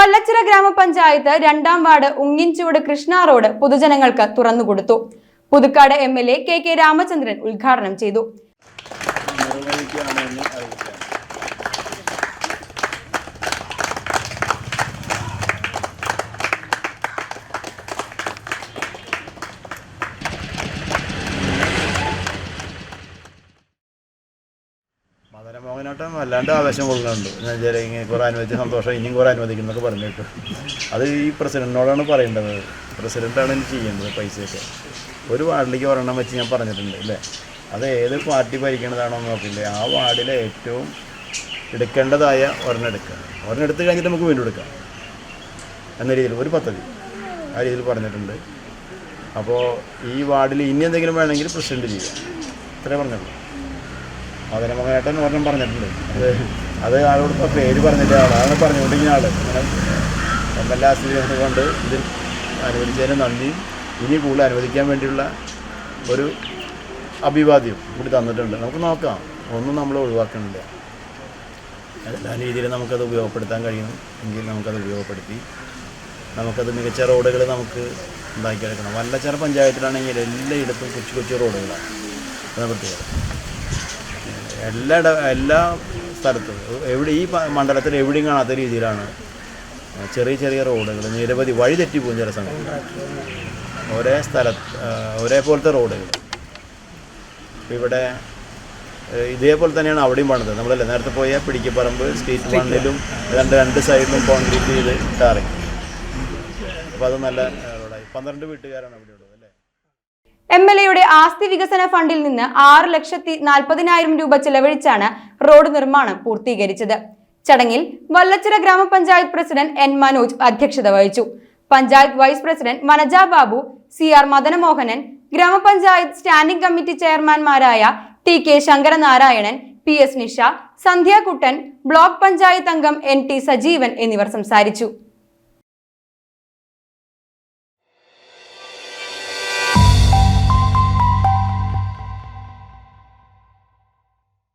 വല്ലച്ചിറ ഗ്രാമപഞ്ചായത്ത് രണ്ടാം ward ഉങ്ങിൻചുവട് Krishna road പൊതുജനങ്ങൾക്ക് തുറന്നുകൊടുത്തു Puthukkad M L A K K Ramachandran ഉദ്ഘാടനം ചെയ്തു. മദനമോഹനാട്ടം വല്ലാണ്ട് ആവേശം കൊള്ളുന്നുണ്ട്. എന്ന് വെച്ചാൽ ഇങ്ങനെ കുറേ അനുവദിച്ച സന്തോഷം ഇനിയും കുറേ അനുവദിക്കുന്നൊക്കെ പറഞ്ഞിട്ട് അത് ഈ പ്രസിഡന്റിനോടാണ് പറയേണ്ടത്. പ്രസിഡന്റാണ് ഇനി ചെയ്യേണ്ടത് പൈസയൊക്കെ. ഒരു വാർഡിലേക്ക് ഒരെണ്ണം വെച്ച് ഞാൻ പറഞ്ഞിട്ടുണ്ട് അല്ലേ അത് ഏത് പാർട്ടി ഭരിക്കണതാണോ നോക്കില്ലേ ആ വാർഡിലെ ഏറ്റവും എടുക്കേണ്ടതായ ഒരെണ്ണം എടുക്കുക. ഒരെണ്ണം എടുത്ത് കഴിഞ്ഞിട്ട് നമുക്ക് വീണ്ടും എടുക്കാം എന്ന രീതിയിൽ ഒരു പദ്ധതി ആ രീതിയിൽ പറഞ്ഞിട്ടുണ്ട്. അപ്പോൾ ഈ വാർഡിൽ ഇനി എന്തെങ്കിലും വേണമെങ്കിൽ പ്രസിഡന്റ് ചെയ്യാം ഇത്രേ പറഞ്ഞുള്ളൂ. അതിനെ മകനേട്ടൻ ഒരെണ്ണം പറഞ്ഞിട്ടുണ്ട്. അത് അത് പേര് പറഞ്ഞിട്ട് ആളാണ് പറഞ്ഞുകൊണ്ടിരിക്കുന്ന ആൾ അങ്ങനെ എം ആശ്രയിച്ചത് കൊണ്ട് ഇതിൽ അനുവദിച്ചതിന് നന്ദിയും ഇനി കൂടുതൽ അനുവദിക്കാൻ വേണ്ടിയുള്ള ഒരു അഭിവാദ്യം കൂടി തന്നിട്ടുണ്ട്. നമുക്ക് നോക്കാം. ഒന്നും നമ്മൾ ഒഴിവാക്കണില്ല. എല്ലാ രീതിയിലും നമുക്കത് ഉപയോഗപ്പെടുത്താൻ കഴിയണം. എങ്കിൽ നമുക്കത് ഉപയോഗപ്പെടുത്തി നമുക്കത് മികച്ച റോഡുകൾ നമുക്ക് ഉണ്ടാക്കിയെടുക്കണം. വല്ലച്ചിറ പഞ്ചായത്തിലാണെങ്കിൽ എല്ലായിടത്തും കൊച്ചു കൊച്ചു റോഡുകളാണ്. അതാണ് പ്രത്യേകത. എല്ലാ എല്ലാ സ്ഥലത്തും. എവിടെ ഈ മണ്ഡലത്തിൽ എവിടെയും കാണാത്ത രീതിയിലാണ് ചെറിയ ചെറിയ റോഡുകൾ നിരവധി വഴി തെറ്റിപ്പോകും ചില സമയത്ത്. ഒരേ സ്ഥലത്ത് ഒരേപോലത്തെ റോഡുകൾ. ഇവിടെ ഇതേപോലെ തന്നെയാണ് അവിടെയും പണിത് നമ്മളല്ലേ നേരത്തെ പോയ പിടിക്കപ്പറമ്പ് സ്ട്രീറ്റ് മണ്ണിലും രണ്ട് രണ്ട് സൈഡിലും കോൺക്രീറ്റ് ചെയ്ത് ടാറിങ്. അപ്പോൾ അത് നല്ല റോഡായി. പന്ത്രണ്ട് വീട്ടുകാരാണ് അവിടെ ഉള്ളത് അല്ലേ എം എൽ എയുടെ ആസ്തി വികസന ഫണ്ടിൽ നിന്ന് ആറ് ലക്ഷത്തി നാൽപ്പതിനായിരം രൂപ ചെലവഴിച്ചാണ് റോഡ് നിർമ്മാണം പൂർത്തീകരിച്ചത്. ചടങ്ങിൽ വല്ലച്ചിറ ഗ്രാമപഞ്ചായത്ത് പ്രസിഡന്റ് എൻ മനോജ് അധ്യക്ഷത വഹിച്ചു. Panchayat vice president മനജ Babu C R Madanamohanan ഗ്രാമപഞ്ചായത്ത് standing committee ചെയർമാൻമാരായ T K Sankaranarayanan P S Nisha Sandhyakuttan block panchayat അംഗം എൻ ടി സജീവൻ എന്നിവർ സംസാരിച്ചു.